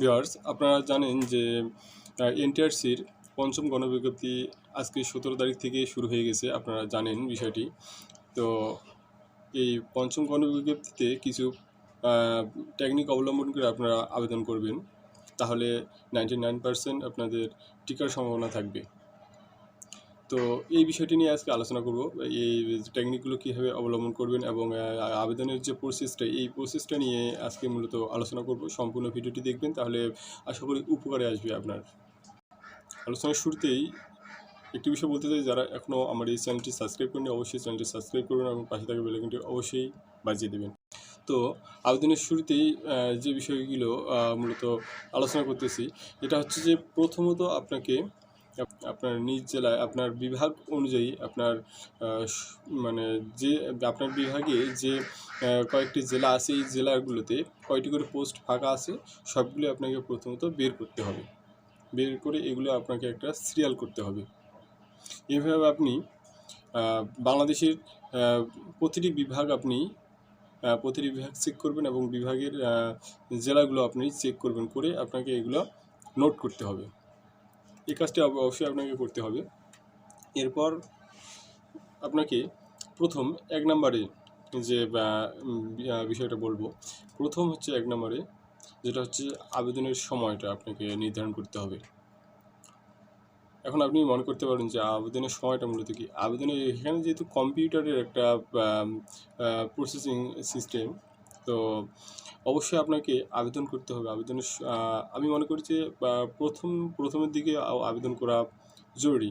Viewers আপনারা জানেন যে এনটিআরসির পঞ্চম গণবিজ্ঞপ্তি আজকে সতেরো তারিখ থেকে শুরু হয়ে গেছে, আপনারা জানেন বিষয়টি। তো এই পঞ্চম গণবিজ্ঞপ্তিতে কিছু টেকনিক অবলম্বন করে আপনারা আবেদন করবেন। তাহলে নাইনটি নাইন পার্সেন্ট আপনাদের টিকার সম্ভাবনা থাকবে। তো এই বিষয়টি নিয়ে আজকে আলোচনা করব। এই টেকনিকগুলো কীভাবে অবলম্বন করবেন এবং আবেদনের যে প্রসেসটা এই প্রসেসটা নিয়ে আজকে মূলত আলোচনা করব। সম্পূর্ণ ভিডিওটি দেখবেন, তাহলে আশা করি উপকারে আসবে আপনার। আলোচনার শুরুতেই একটি বিষয় বলতে চাই, যারা এখনও আমার এই চ্যানেলটি সাবস্ক্রাইব করেনি অবশ্যই চ্যানেলটি সাবস্ক্রাইব করবেন এবং পাশে থাকা বেলাইকনটি অবশ্যই বাজিয়ে দেবেন। তো আবেদনের শুরুতেই যে বিষয়গুলো মূলত আলোচনা করতেছি, এটা হচ্ছে যে প্রথমত আপনাকে আপ- আপনার নিজ জেলায়, আপনার বিভাগ অনুযায়ী আপনার মানে যে, আপনার বিভাগে যে কয়েকটি জেলা আছে, এই জেলাগুলোতে কয়টি করে পোস্ট ফাঁকা আছে, সবগুলো আপনাকে প্রথমত বের করতে হবে। বের করে এগুলো আপনাকে একটা সিরিয়াল করতে হবে। এভাবে আপনি বাংলাদেশের প্রতিটি বিভাগ আপনি প্রতিটি বিভাগ চেক করবেন এবং বিভাগের জেলাগুলো আপনি চেক করবেন করে আপনাকে এগুলো নোট করতে হবে। এই কাজটি অবশ্যই আপনাকে করতে হবে। এরপর আপনাকে প্রথম এক নম্বরে যে বিষয়টা বলব। প্রথম হচ্ছে এক নম্বরে যেটা হচ্ছে আবেদনের সময়টা আপনাকে নির্ধারণ করতে হবে। এখন আপনি মনে করতে পারেন যে, আবেদনের সময়টা মূলত কি? আবেদনের এখানে যেহেতু কম্পিউটারের একটা প্রসেসিং সিস্টেম তো অবশ্যই আপনাকে আবেদন করতে হবে। আবেদনের আমি মনে করি যে প্রথম, প্রথমের দিকে আবেদন করা জরুরি।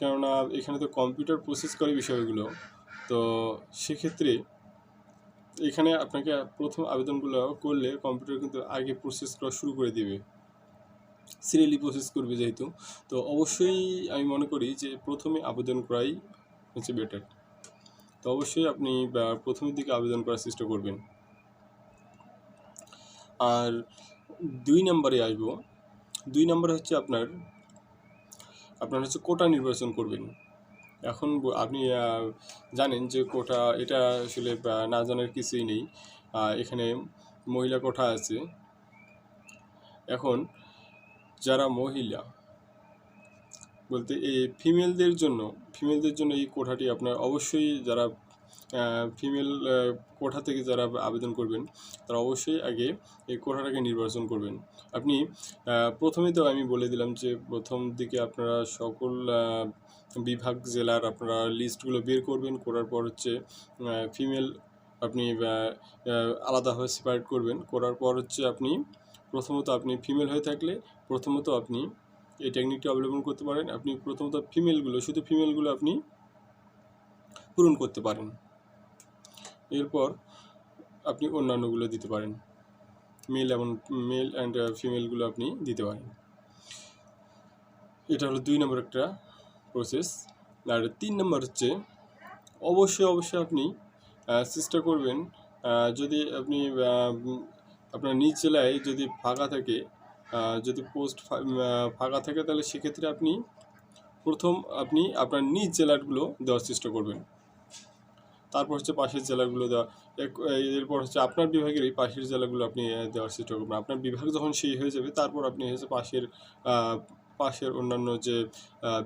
কেননা এখানে তো কম্পিউটার প্রসেস করে বিষয়গুলো। তো সেক্ষেত্রে এখানে আপনাকে প্রথম আবেদনগুলো করলে কম্পিউটার কিন্তু আগে প্রসেস করা শুরু করে দেবে। সিরিয়ালি প্রসেস করবে যেহেতু। তো অবশ্যই আমি মনে করি যে, প্রথমে আবেদন করাই হচ্ছে বেটার তো অবশ্যই আপনি প্রথমের দিকে আবেদন করার চেষ্টা করবেন। আর দুই নম্বরে আসব। দুই নম্বরে হচ্ছে আপনার আপনার হচ্ছে কোটা নির্বাচন করবেন। এখন আপনি জানেন যে কোটা, এটা আসলে না জানার কিছুই নেই। এখানে মহিলা কোঠা আছে। এখন যারা মহিলা, বলতে এই ফিমেলদের জন্য ফিমেলদের জন্য এই কোঠাটি আপনার অবশ্যই যারা ফিমেল কোঠা থেকে যারা আবেদন করবেন তারা অবশ্যই আগে এই কোঠাটাকে নির্বাচন করবেন। আপনি আহ, প্রথমেই তো আমি বলে দিলাম যে প্রথম দিকে আপনারা সকল বিভাগ জেলার আপনারা লিস্টগুলো বের করবেন করার পর হচ্ছে ফিমেল আপনি আলাদাভাবে সেপারেট করবেন। করার পর হচ্ছে আপনি প্রথমত আপনি ফিমেল হয়ে থাকলে প্রথমত আপনি এই টেকনিকটি অবলম্বন করতে পারেন। আপনি প্রথমত ফিমেলগুলো শুধু ফিমেলগুলো আপনি পূরণ করতে পারেন। এরপর আপনি অন্যান্যগুলো দিতে পারেন। মেল এবং, মেল অ্যান্ড ফিমেলগুলো আপনি দিতে পারেন। এটা হলো দুই নম্বর একটা প্রসেস আর তিন নম্বর হচ্ছে, অবশ্যই অবশ্যই আপনি চেষ্টা করবেন যদি আপনি আপনার নিজ জেলায় যদি ফাঁকা থাকে যদি পোস্ট ফাঁকা থাকে, তাহলে সেক্ষেত্রে আপনি প্রথম আপনি আপনার নিজ জেলাগুলো দেওয়ার চেষ্টা করবেন। তারপর হচ্ছে পাশের জেলাগুলো দেওয়া এরপর হচ্ছে আপনার বিভাগের এই পাশের জেলাগুলো আপনি দেওয়ার চেষ্টা করবেন। আপনার বিভাগ যখন সেই হয়ে যাবে, তারপর আপনি হচ্ছে পাশের পাশের অন্যান্য যে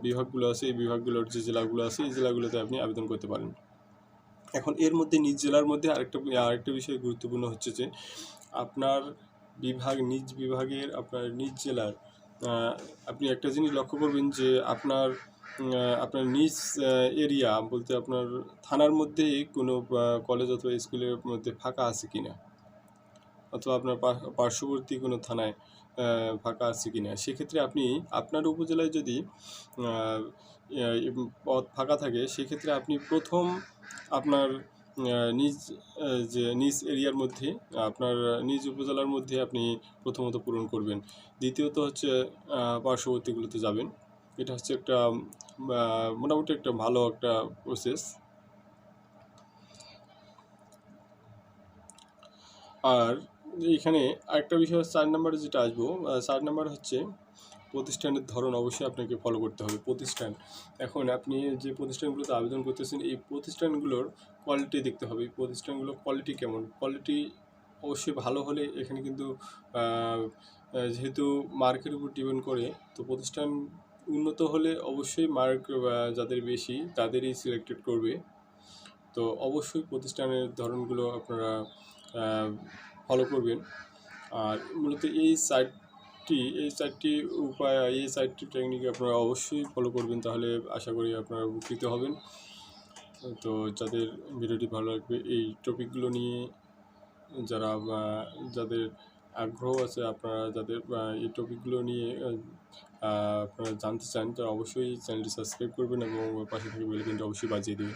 বিভাগগুলো আছে, এই বিভাগগুলোর যে জেলাগুলো আছে, এই জেলাগুলোতে আপনি আবেদন করতে পারেন। এখন এর মধ্যে, নিজ জেলার মধ্যে আরেকটা আরেকটা বিষয় গুরুত্বপূর্ণ হচ্ছে যে, আপনার বিভাগ, নিজ বিভাগের, আপনার নিজ জেলার আপনি একটা জিনিস লক্ষ্য করবেন যে, আপনার আপনার নিজ এরিয়া বলতে আপনার থানার মধ্যে কোনো কলেজ অথবা স্কুলের মধ্যে ফাঁকা আছে কি না অথবা আপনার পার্শ্ববর্তী কোনো থানায় ফাঁকা আছে কি না সেক্ষেত্রে আপনি আপনার উপজেলায় যদি পদ ফাঁকা থাকে, সেক্ষেত্রে আপনি প্রথম আপনার নিজ যে, নিজ এরিয়ার মধ্যে, আপনার নিজ উপজেলার মধ্যে আপনি প্রথমত পূরণ করবেন। দ্বিতীয়ত হচ্ছে পার্শ্ববর্তীগুলোতে যাবেন। এটা হচ্ছে একটা মোটামুটি একটা ভালো একটা প্রসেস আর এখানে আরেকটা বিষয় চার নম্বরে যেটা আসব চার নম্বর হচ্ছে প্রতিষ্ঠানের ধরন অবশ্যই আপনাকে ফলো করতে হবে, প্রতিষ্ঠান। এখন আপনি যে প্রতিষ্ঠানগুলোতে আবেদন করতেছেন, এই প্রতিষ্ঠানগুলোর কোয়ালিটি দেখতে হবে, এই প্রতিষ্ঠানগুলোর কোয়ালিটি কেমন? কোয়ালিটি অবশ্যই ভালো হলে এখানে কিন্তু যেহেতু মার্কের উপর ডিপেন্ড করে, তো প্রতিষ্ঠান উন্নত হলে অবশ্যই মার্ক যাদের বেশি তাদেরই সিলেক্টেড করবে। তো অবশ্যই প্রতিষ্ঠানের ধরনগুলো আপনারা ফলো করবেন। আর মূলত এই সাইটটি এই সাইটটি উপায়, এই সাইটটি টেকনিক আপনারা অবশ্যই ফলো করবেন, তাহলে আশা করি আপনারা উপকৃত হবেন। তো যাদের ভিডিওটি ভালো লাগবে, এই টপিকগুলো নিয়ে যারা যাদের আগ্রহ আছে আপনারা যাদের এই টপিকগুলো নিয়ে আপনারা জানতে চান তারা অবশ্যই চ্যানেলটি সাবস্ক্রাইব করবেন এবং পাশে থেকে আইকনটি অবশ্যই বাজিয়ে দেবেন।